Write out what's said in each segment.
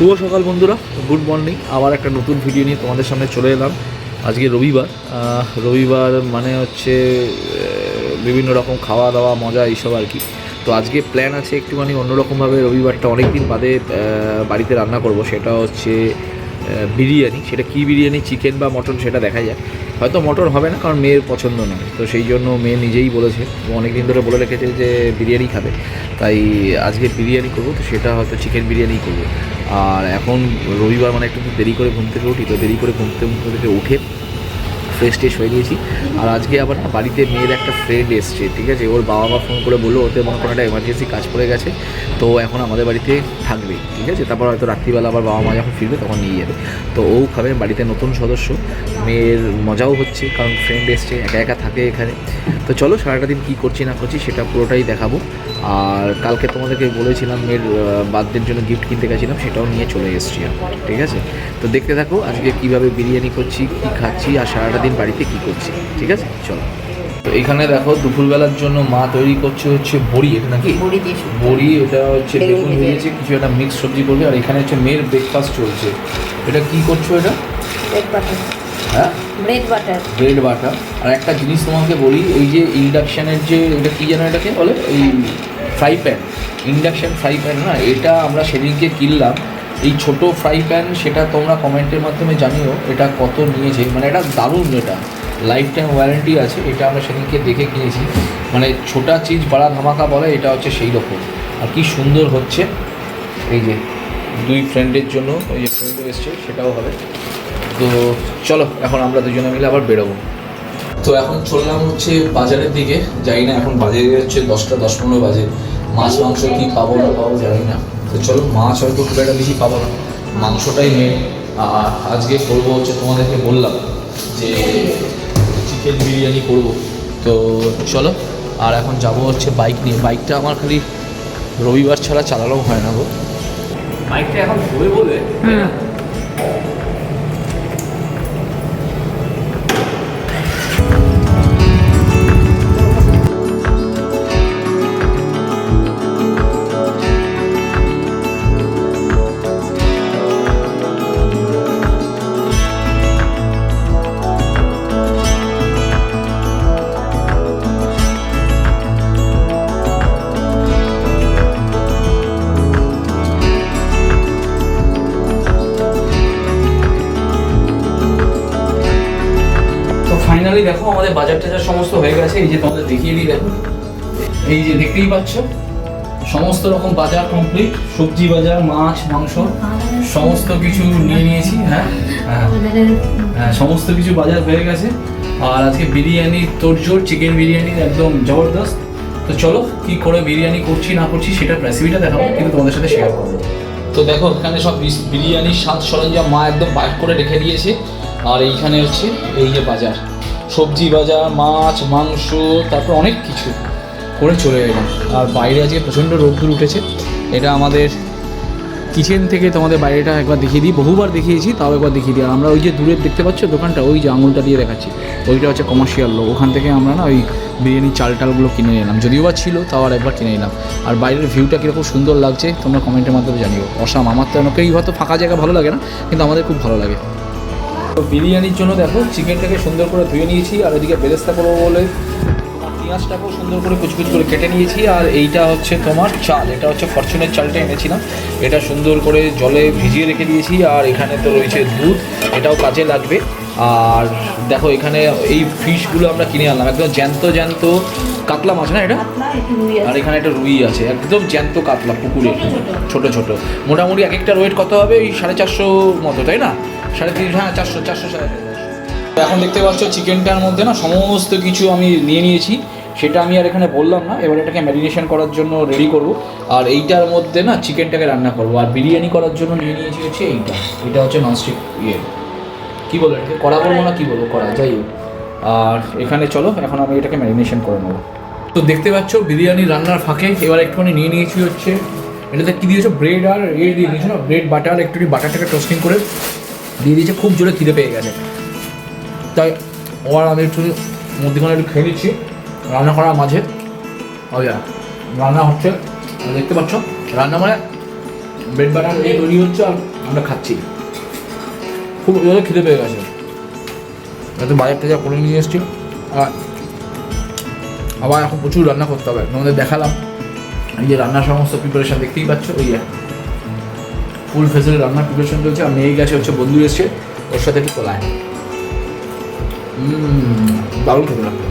শুভ সকাল বন্ধুরা, good morning. আবার একটা নতুন ভিডিও নিয়ে তোমাদের সামনে চলে এলাম। আজকে রবিবার রবিবার মানে হচ্ছে বিভিন্ন রকম খাওয়া দাওয়া, মজা, এইসব আর কি। তো আজকে প্ল্যান আছে একটুখানি অন্যরকমভাবে রবিবারটা অনেক দিন বাদে বাড়িতে রান্না করব। সেটা হচ্ছে বিরিয়ানি। সেটা কি বিরিয়ানি চিকেন বা মটন সেটা দেখা যায় হয়তো মটন হবে না, কারণ মেয়ের পছন্দ নয়। তো সেই জন্য মেয়ে নিজেই বলেছে অনেক দিন ধরে বলে রেখেছে যে বিরিয়ানি খাবে। তাই আজকে বিরিয়ানি করব, তো সেটা হয়তো চিকেন বিরিয়ানি করব। আর এখন রবিবার মানে একটু দেরি করে ঘুম থেকে উঠি, তো দেরি করে ঘুম থেকে উঠে ফ্রেশ ট্রেশ হয়ে নিয়েছি আর আজকে আবার বাড়িতে মেয়ের একটা ফ্রেন্ড এসছে, ঠিক আছে? ওর বাবা মা ফোন করে বলল, ওতে মনে কোনো একটা এমার্জেন্সি কাজ পড়ে গেছে, তো এখন আমাদের বাড়িতে থাকবে, ঠিক আছে? তারপর হয়তো রাত্রিবেলা আবার বাবা মা যখন ফিরবে তখন নিয়ে যাবে। তো ও খাবে বাড়িতে নতুন সদস্য, মেয়ের মজাও হচ্ছে, কারণ ফ্রেন্ড এসছে, একা একা থাকে এখানে। তো চলো সারাটা দিন কী করছি না করছি সেটা পুরোটাই দেখাবো। আর কালকে তোমাদেরকে বলেছিলাম মেয়ের বার্থডের জন্য গিফট কিনতে গেছিলাম সেটাও নিয়ে চলে এসেছি ঠিক আছে? তো দেখতে থাকো আজকে কীভাবে বিরিয়ানি করছি কী খাচ্ছি আর সারাটা দিন বাড়িতে কী করছি ঠিক আছে? চলো। তো এখানে দেখো দুপুরবেলার জন্য মা তৈরি করছে হচ্ছে বড়ি এটা নাকি? বড়ি এটা হচ্ছে বেগুন ভেজেছে কিছু একটা মিক্স সবজি করবে আর এখানে হচ্ছে মেয়ের ব্রেকফাস্ট চলছে। এটা কি করছ এটা? হ্যাঁ? ব্রেড বাটার ব্রেড আর একটা জিনিস তোমাকে বলি এই যে ইন্ডাকশানের যে এটা কী যেন এটাকে বলে? এই fry pan induction fry pan না এটা আমরা সেদিনকে কিনলাম। এই ছোট ফ্রাই প্যান সেটা তোমরা কমেন্টের মাধ্যমে জানিও এটা কত নিয়েছে। মানে এটা দারুণ এটা। লাইফ টাইম ওয়ারেন্টি আছে এটা আমরা সেদিনকে দেখে কিনেছি। মানে ছোটা চিজ বাড়া ধামাকা বলে এটা হচ্ছে সেই রকম। আর কি সুন্দর হচ্ছে। এই যে দুই ফ্রেন্ডের জন্য ওই যে ফ্রেন্ডও এসছে সেটাও হবে। তো চলো এখন আমরা দুজনে মিলে আবার বেরোবো। তো এখন চললাম হচ্ছে বাজারের দিকে। জানি না এখন বাজে হচ্ছে দশটা দশ পনেরো বাজে। মাছ মাংস কি পাবো না পাবো জানি না। তো চলো মাছ হয়তো খুব একটা বেশি পাবো না। মাংসটাই মেন আর আজকে করব হচ্ছে তোমাদেরকে বললাম যে চিকেন বিরিয়ানি করব। তো চলো আর এখন যাব হচ্ছে বাইক নিয়ে। বাইকটা আমার খালি রবিবার ছাড়া চালানো হয় না গো। বাইকটা এখন ধোবে বলে? সমস্ত হয়ে গেছে এই যে তোমাদের দেখিয়ে দেখো। এই যে দেখতেই পাচ্ছ সমস্ত রকম বাজার কমপ্লিট সবজি বাজার মাছ মাংস সমস্ত কিছু নিয়ে নিয়েছি হ্যাঁ? হ্যাঁ। হ্যাঁ, সমস্ত কিছু বাজার হয়ে গেছে। আর আজকে বিরিয়ানির তোড়জোড় চিকেন বিরিয়ানি একদম জবরদস্ত। তো চলো কি করে বিরিয়ানি করছি না করছি সেটা রেসিপিটা দেখাবো কিন্তু তোমাদের সাথে শেয়ার করব। তো দেখো এখানে সব বিরিয়ানির সাজ সরঞ্জাম মা একদম বাইক করে রেখে দিয়েছে। আর এইখানে হচ্ছে এই যে বাজার। সবজি বাজার মাছ, মাংস, তারপর অনেক কিছু করে চলে এলাম। আর বাইরে আজকে প্রচণ্ড রোদ্দুর উঠেছে। এটা আমাদের কিচেন থেকে তোমাদের বাইরেটা একবার দেখিয়ে দিই। বহুবার দেখিয়েছি, তাও একবার দেখিয়ে দিই। আমরা ওই যে দূরের দেখতে পাচ্ছ দোকানটা, ওই যে আঙুলটা দিয়ে দেখাচ্ছি। ওইটা হচ্ছে কমার্শিয়াল লোক। ওখান থেকে আমরা না ওই বিরিয়ানির চাল টালগুলো কিনে নিলাম। যদিও বা ছিল, তাও আর একবার কিনে নিলাম। আর বাইরের ভিউটা কীরকম সুন্দর লাগছে, তোমরা কমেন্টের মাধ্যমে জানিও। অসাম, আমার তো অনেকেই হয়তো ফাঁকা জায়গা ভালো লাগে না, কিন্তু আমাদের খুব ভালো লাগে। তো বিরিয়ানির জন্য দেখো, চিকেনটাকে সুন্দর করে ধুয়ে নিয়েছি, আর ওইদিকে বেরেস্তা করব বলে পেঁয়াজটাকেও সুন্দর করে কুচকুচ করে কেটে নিয়েছি, আর এইটা হচ্ছে তোমার চাল, এটা হচ্ছে ফরচুনের চালটা এনেছিলাম। এটা সুন্দর করে জলে ভিজিয়ে রেখে দিয়েছি, আর এখানে তো রয়েছে দুধ, এটাও কাজে লাগবে। আর দেখো এখানে এই ফিশগুলো আমরা কিনে আনলাম। একদম জ্যান্ত জ্যান্ত কাতলা মাছ না এটা? আর এখানে একটা রুই আছে একদম জ্যান্ত কাতলা পুকুরে। ছোট ছোট। মোটামুটি এক একটা ওয়েট কত হবে? ওই সাড়ে চারশো মতো তাই না? সাড়ে তিন হ্যাঁ চারশো চারশো সাড়ে। এখন দেখতে পাচ্ছ চিকেনটার মধ্যে না সমস্ত কিছু আমি নিয়ে নিয়েছি। সেটা আমি আর এখানে বললাম না। এবার এটাকে ম্যারিনেশন করার জন্য রেডি করব। আর এইটার মধ্যে না চিকেনটাকে রান্না করব। আর বিরিয়ানি করার জন্য নিয়ে নিয়েছি হচ্ছে এইটা। এটা হচ্ছে ননস্টিক ইয়ে। কী বলো এটাকে কড়া বলব না কী বলব কড়া যাই হোক। আর এখানে চলো এখন আমি এটাকে ম্যারিনেশন করে নেব। তো দেখতে পাচ্ছ বিরিয়ানি রান্নার ফাঁকে এবার একটুখানি নিয়ে নিয়েছি হচ্ছে এটাতে কী দিয়েছ ব্রেড আর এ দিয়ে দিয়েছ না ব্রেড বাটার একটু বাটারটাকে টোস্টিং করে দিয়ে দিয়েছে খুব জোরে খিদে পেয়ে গেছে। তাই ওর আমি একটু মধ্যখানে একটু খেয়ে নিচ্ছি রান্না করার মাঝে। যা, রান্না হচ্ছে দেখতে পাচ্ছ রান্না মানে ব্রেড বাটার এই তৈরি হচ্ছে আর আমরা খাচ্ছি। খুব জোরে খিদে পেয়ে গেছে। এত বাজার টাজার করে নিয়ে এসছি আর আবার এখন প্রচুর রান্না করতে হবে। তোমাদের দেখালাম। এই যে রান্নার সমস্ত প্রিপারেশন দেখতেই পাচ্ছ। ওই ফুল ফেসের রান্নার প্রিপারেশন চলছে। আর মেয়ে গেছে হচ্ছে বন্ধু এসছে। ওর সাথে একটু তোলায় দারুণ খেতে লাগবে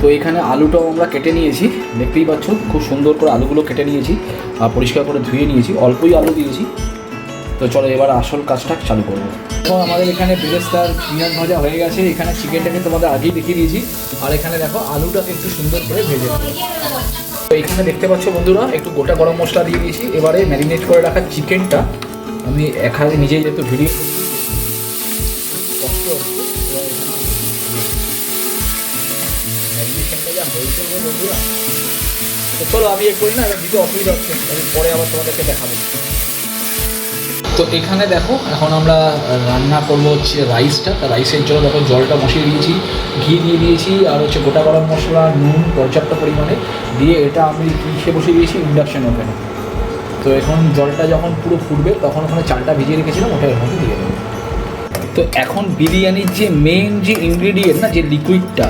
তো এখানে আলুটাও আমরা কেটে নিয়েছি। দেখতেই পাচ্ছ, খুব সুন্দর করে আলুগুলো কেটে নিয়েছি। আর পরিষ্কার করে ধুয়ে নিয়েছি। অল্পই আলু দিয়েছি। তো চলো এবার আসল কাজটা চালু করব। তো আমাদের এখানে বেরেস্তার পেঁয়াজ ভাজা হয়ে গেছে। এখানে চিকেনটাকে তোমাদের আগেই দেখিয়ে দিয়েছি। আর এখানে দেখো আলুটাকে একটু সুন্দর করে ভেজে তো এখানে দেখতে পাচ্ছ বন্ধুরা, একটু গোটা গরম মশলা দিয়ে দিয়েছি। এবারে ম্যারিনেট করে রাখা চিকেনটা। আমি এক হাতে নিজেই যেহেতু ভিডিও তো চলো আমি এ করি না, এবার দিতে অসুবিধা হচ্ছে। আমি পরে আবার তোমাদেরকে দেখাবো। তো এখানে দেখো, এখন আমরা রান্না করব হচ্ছে রাইসটা তা রাইসের জন্য দেখো জলটা বসিয়ে দিয়েছি, ঘি দিয়ে দিয়েছি, আর হচ্ছে গোটা গরম মশলা, নুন পর্যাপ্ত পরিমাণে। দিয়ে এটা আমি কিসে বসিয়ে দিয়েছি ইন্ডাকশন ওভেনে তো এখন জলটা যখন পুরো ফুটবে, তখন ওখানে চালটা ভিজিয়ে রেখেছিলাম, ওটা এর মধ্যে দিয়ে দেবো। তো এখন বিরিয়ানির যে মেন যে ইনগ্রিডিয়েন্ট না, যে লিকুইডটা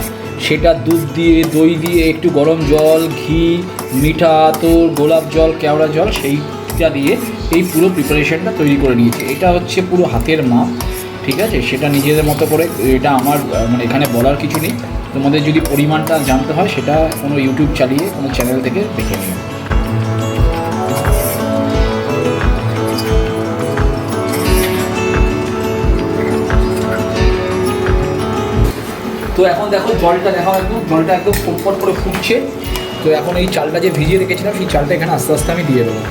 সেটা দুধ দিয়ে, দই দিয়ে, একটু গরম জল, ঘি, মিঠা তোর গোলাপ জল, কেওড়া জল সেইটা দিয়ে এই পুরো প্রিপারেশনটা তৈরি করে নিয়েছে। এটা হচ্ছে পুরো হাতের মাপ, ঠিক আছে? সেটা নিজেদের মতো করে, এটা আমার মানে এখানে বলার কিছু নেই। তোমাদের যদি পরিমাণটা জানতে হয়, সেটা কোনো ইউটিউব চালিয়ে, কোনো চ্যানেল থেকে দেখে নিও। তো এখন দেখো জলটা, দেখো একদম, জলটা একদম ফুটফট করে ফুটছে। তো এখন এই চালটা যে ভিজিয়ে রেখেছিলাম, সেই চালটা এখানে আস্তে আস্তে আমি দিয়ে দেবো।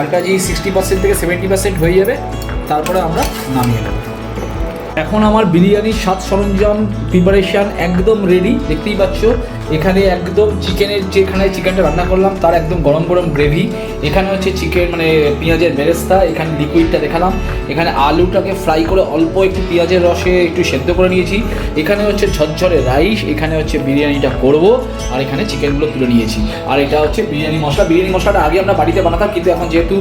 চালটা যেই সিক্সটি পার্সেন্ট থেকে সেভেন্টি পার্সেন্ট হয়ে যাবে, তারপরে আমরা নামিয়ে নেব। এখন আমার বিরিয়ানির স্বাদ সরঞ্জাম প্রিপারেশান একদম রেডি দেখতেই পাচ্ছ। এখানে একদম চিকেনের যেখানে চিকেনটা রান্না করলাম, তার একদম গরম গরম গ্রেভি এখানে হচ্ছে চিকেন মানে পেঁয়াজের বেরেস্তা, এখানে লিকুইডটা দেখালাম। এখানে আলুটাকে ফ্রাই করে অল্প একটু পেঁয়াজের রসে একটু সেদ্ধ করে নিয়েছি। এখানে হচ্ছে ঝরঝরে রাইস এখানে হচ্ছে বিরিয়ানিটা করব, আর এখানে চিকেনগুলো তুলে নিয়েছি। আর এটা হচ্ছে বিরিয়ানি মশলা। বিরিয়ানি মশলাটা আগে আমরা বাড়িতে বানাতাম, কিন্তু এখন যেহেতু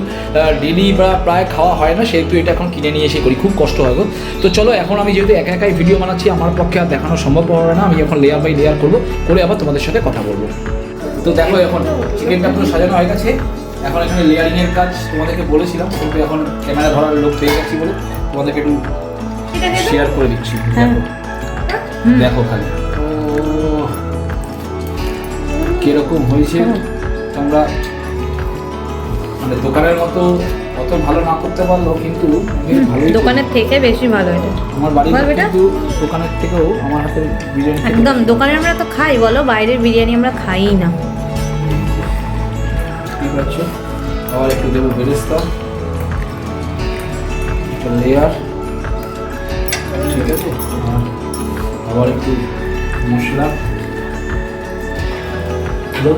ডেলি বা প্রায় খাওয়া হয় না, সেহেতু এটা এখন কিনে নিয়ে এসে করি। খুব কষ্ট হয় তো চলো, এখন আমি যেহেতু একা একাই ভিডিও বানাচ্ছি, আমার পক্ষে আর দেখানো সম্ভব হবে না। আমি এখন লেয়ার বাই লেয়ার করব। করে আবার তোমাদের সাথে কথা বলব। তো দেখো এখন চিকেনটা পুরো সাজানো হয়ে গেছে। এখন এখানে লেয়ারিংয়ের কাজ তোমাদেরকে বলেছিলাম কিন্তু এখন ক্যামেরা ধরার লোক পেয়ে গেছি বলে তোমাদেরকে একটু শেয়ার করে দিচ্ছি। হ্যাঁ। দেখো। দেখো খালি। কীরকম হয়েছে? তোমরা মানে দোকানের মতো অত ভালো না করতে পারল কিন্তু দোকানের থেকে বেশি ভালো এটা। আমার। কিন্তু দোকানের থেকেও আমার হাতের বিরিয়ানি একদম দোকানে আমরা তো খাই বলো বাইরের বিরিয়ানি আমরা খাই না। ঠিক আছে আবার একটু দেবো বেরেস্তা। একটা লেয়ার ঠিক আছে আবার একটু মশলা। হলো।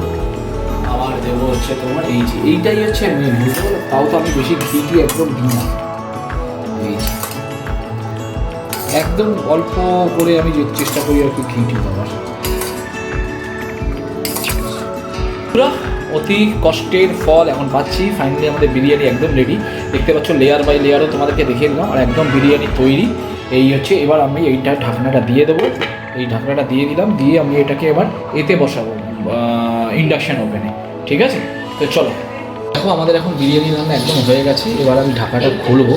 দেবো হচ্ছে তোমার এই যে, এইটাই হচ্ছে মেন বুঝতে পারল? তাও তো আমি বেশি ঘি একদম দিই না। একদম অল্প করে আমি চেষ্টা করি আর কি ঘি টি দেওয়ার অতি কষ্টের ফল এখন পাচ্ছি। ফাইনালি আমাদের বিরিয়ানি একদম রেডি দেখতে পাচ্ছ লেয়ার বাই লেয়ারও তোমাদেরকে দেখিয়ে দিলাম। আর একদম বিরিয়ানি তৈরি। এই হচ্ছে, এবার আমি এইটা ঢাকনাটা দিয়ে দেবো। এই ঢাকনাটা দিয়ে দিলাম। দিয়ে আমি এটাকে এবার এতে বসাবো ইন্ডাকশান ওভেনে ঠিক আছে? তো চলো। দেখো, আমাদের এখন বিরিয়ানি রান্না একদম হয়ে গেছে। এবার আমি ঢাকাটা খুলবো।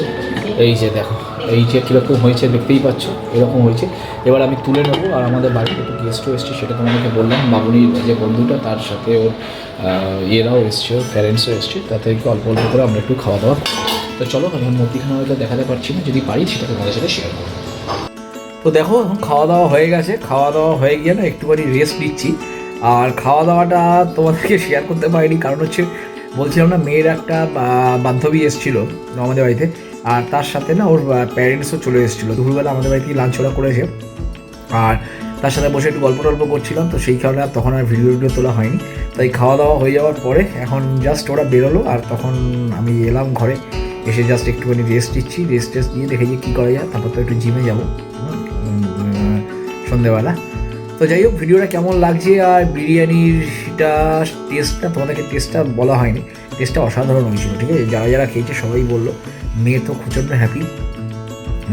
এই যে দেখো, এই যে কীরকম হয়েছে, দেখতেই পাচ্ছ, এরকম হয়েছে। এবার আমি তুলে নেব, আর আমাদের বাড়িতে একটু গেস্টও এসছে, সেটা তোমাদেরকে বললাম। বাবুনির যে বন্ধুটা, তার সাথে ওর ইয়েরাও এসছে, ওর প্যারেন্টসও এসছে। তাদেরকে অল্প অল্প করে আমরা একটু খাওয়া দাওয়া তো চলো, আমি মধ্যিখানে হয়তো দেখাতে পারছি না। যদি পারি, সেটা তোমাদের সাথে শেয়ার করব। তো দেখো, এখন খাওয়া দাওয়া হয়ে গেছে। খাওয়া দাওয়া হয়ে গিয়ে না, একটুখানি রেস্ট নিচ্ছি। আর খাওয়া দাওয়াটা তোমাদেরকে শেয়ার করতে পারিনি, কারণ হচ্ছে বলছিলাম না, মেয়ের একটা বান্ধবী এসেছিল আমাদের বাড়িতে, আর তার সাথে না ওর প্যারেন্টসও চলে এসেছিল। দুপুরবেলা আমাদের বাড়িতে লাঞ্চ ওরা করেছে। আর তার সাথে বসে একটু গল্প টল্প করছিলাম, তো সেই কারণে আর তখন আর ভিডিও ভিডিও তোলা হয়নি। তাই খাওয়া দাওয়া হয়ে যাওয়ার পরে এখন জাস্ট ওরা বেরোলো, আর তখন আমি এলাম ঘরে, এসে জাস্ট একটুখানি রেস্ট দিচ্ছি রেস্ট টেস্ট দিয়ে দেখে যে কী করা যায়, তারপর তো একটু জিমে যাব সন্ধেবেলা। তো যাই হোক, ভিডিওটা কেমন লাগছে আর বিরিয়ানিরটা টেস্টটা তোমাদেরকে টেস্টটা বলা হয়নি। টেস্টটা অসাধারণ হয়েছিল, ঠিক আছে? যারা যারা খেয়েছে সবাই বলল, মেয়ে তো প্রচণ্ড হ্যাপি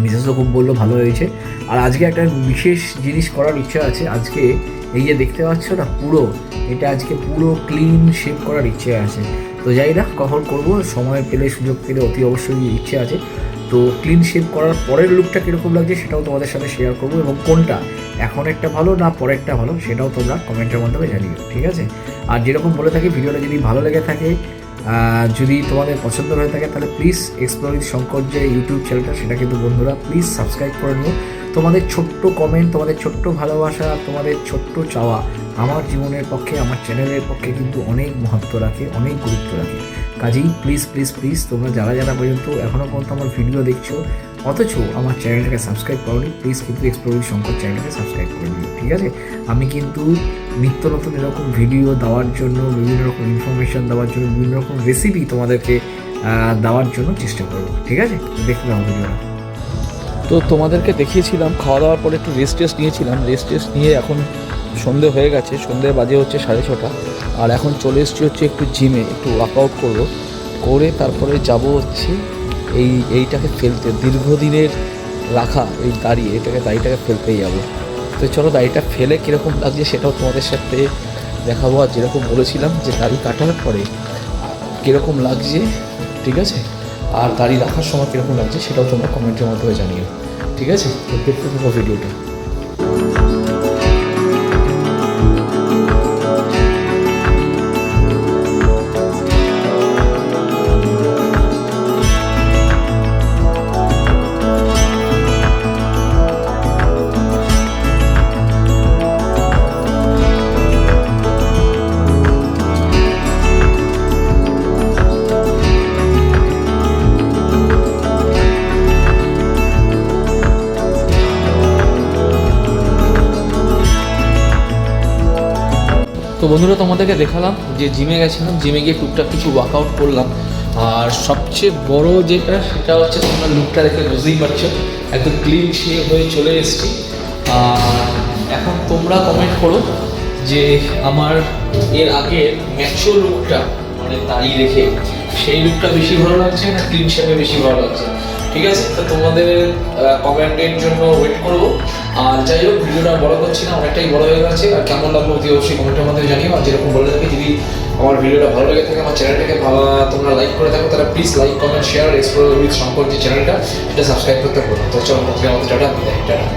মিসেসও খুব বলল ভালো হয়েছে। আর আজকে একটা বিশেষ জিনিস করার ইচ্ছা আছে, আজকে এই যে দেখতে পাচ্ছ না, পুরো, এটা আজকে পুরো ক্লিন শেপ করার ইচ্ছে আছে। তো যাই না, কখন করব, সময় পেলে, সুযোগ পেলে অতি অবশ্যই ইচ্ছে আছে। তো ক্লিন শেপ করার পরের লুকটা কীরকম লাগছে সেটাও তোমাদের সাথে শেয়ার করব এবং কোনটা এখন একটা ভালো না পরেরটা ভালো সেটাও তোমরা কমেন্টের মাধ্যমে জানিও, ঠিক আছে? আর যেরকম বলে থাকি ভিডিওটা যদি ভালো লেগে থাকে যদি তোমাদের পছন্দ হয়ে থাকে, তাহলে প্লিজ এক্সপ্লোর শঙ্কর যে ইউটিউব চ্যানেলটা সেটা কিন্তু বন্ধুরা প্লিজ সাবস্ক্রাইব করে নিও। তোমাদের ছোট্ট কমেন্ট তোমাদের ছোট্ট ভালোবাসা, তোমাদের ছোট্ট চাওয়া আমার জীবনের পক্ষে, আমার চ্যানেলের পক্ষে কিন্তু অনেক মহত্ব রাখে, অনেক গুরুত্ব রাখে। কাজেই প্লিজ প্লিজ প্লিজ তোমরা যারা যারা পর্যন্ত এখনও পর্যন্ত আমার ভিডিও দেখছ, অথচ আমার চ্যানেলটাকে সাবস্ক্রাইব করোনি প্লিজ কিন্তু এক্সপ্লোর শঙ্কর চ্যানেলটাকে সাবস্ক্রাইব করে নিও, ঠিক আছে? আমি কিন্তু নিত্য নতুন এরকম ভিডিও দেওয়ার জন্য, বিভিন্ন রকম ইনফরমেশন দেওয়ার জন্য, বিভিন্ন রকম রেসিপি তোমাদেরকে দেওয়ার জন্য চেষ্টা করব, ঠিক আছে? দেখতে পাবো ভিডিওটা তো তোমাদেরকে দেখিয়েছিলাম, খাওয়া দাওয়ার পরে একটু রেস্ট টেস্ট নিয়েছিলাম রেস্ট টেস্ট নিয়ে এখন সন্ধে হয়ে গেছে, সন্ধে বাজে হচ্ছে সাড়ে ছটা। আর এখন চলে এসেছি হচ্ছে একটু জিমে একটু ওয়ার্কআউট করব। করে তারপরে যাব হচ্ছে এই, এইটাকে ফেলতে, দীর্ঘদিনের রাখা এই দাড়ি, এটাকে দাড়িটাকে ফেলতেই যাব। তো চলো দাড়িটা ফেলে কীরকম লাগছে সেটাও তোমাদের সাথে দেখাবো। আর যেরকম বলেছিলাম যে দাড়ি কাটার পরে কীরকম লাগছে, ঠিক আছে? আর দাড়ি রাখার সময় কীরকম লাগছে সেটাও তোমরা কমেন্টের মাধ্যমে জানিও, ঠিক আছে? দেখতে থাকো ভিডিওটা। তো বন্ধুরা, তোমাদেরকে দেখালাম যে জিমে গেছিলাম জিমে গিয়ে টুকটাক কিছু ওয়ার্কআউট করলাম। আর সবচেয়ে বড় যেটা সেটা হচ্ছে তোমরা লুকটা দেখে বুঝতেই পারছ। একদম ক্লিন শেভ হয়ে চলে এসেছি। আর এখন তোমরা কমেন্ট করো যে আমার এর আগের ম্যাচো লুকটা মানে দাঁড়িয়ে রেখে সেই লুকটা বেশি ভালো লাগছে না ক্লিন শেপে বেশি ভালো লাগছে? ঠিক আছে? তো তোমাদের কমেন্টের জন্য ওয়েট করব। আর যাই হোক, ভিডিওটা বড় করছি না, অনেকটাই বড় হয়ে গেছে। আর কেমন লাগল অতি অবশ্যই কমেন্টের মধ্যে জানিও। আর যেরকম বলে থাকি, যদি আমার ভিডিওটা ভালো লেগে থাকে, আমার চ্যানেলটাকে তোমরা লাইক করে থাকো, তাহলে please like comment share explore with সম্পর্কে চ্যানেলটা। সেটা সাবস্ক্রাইব করতে পারো তো চলো আমাদের টাটা, বিদায়, টাটা।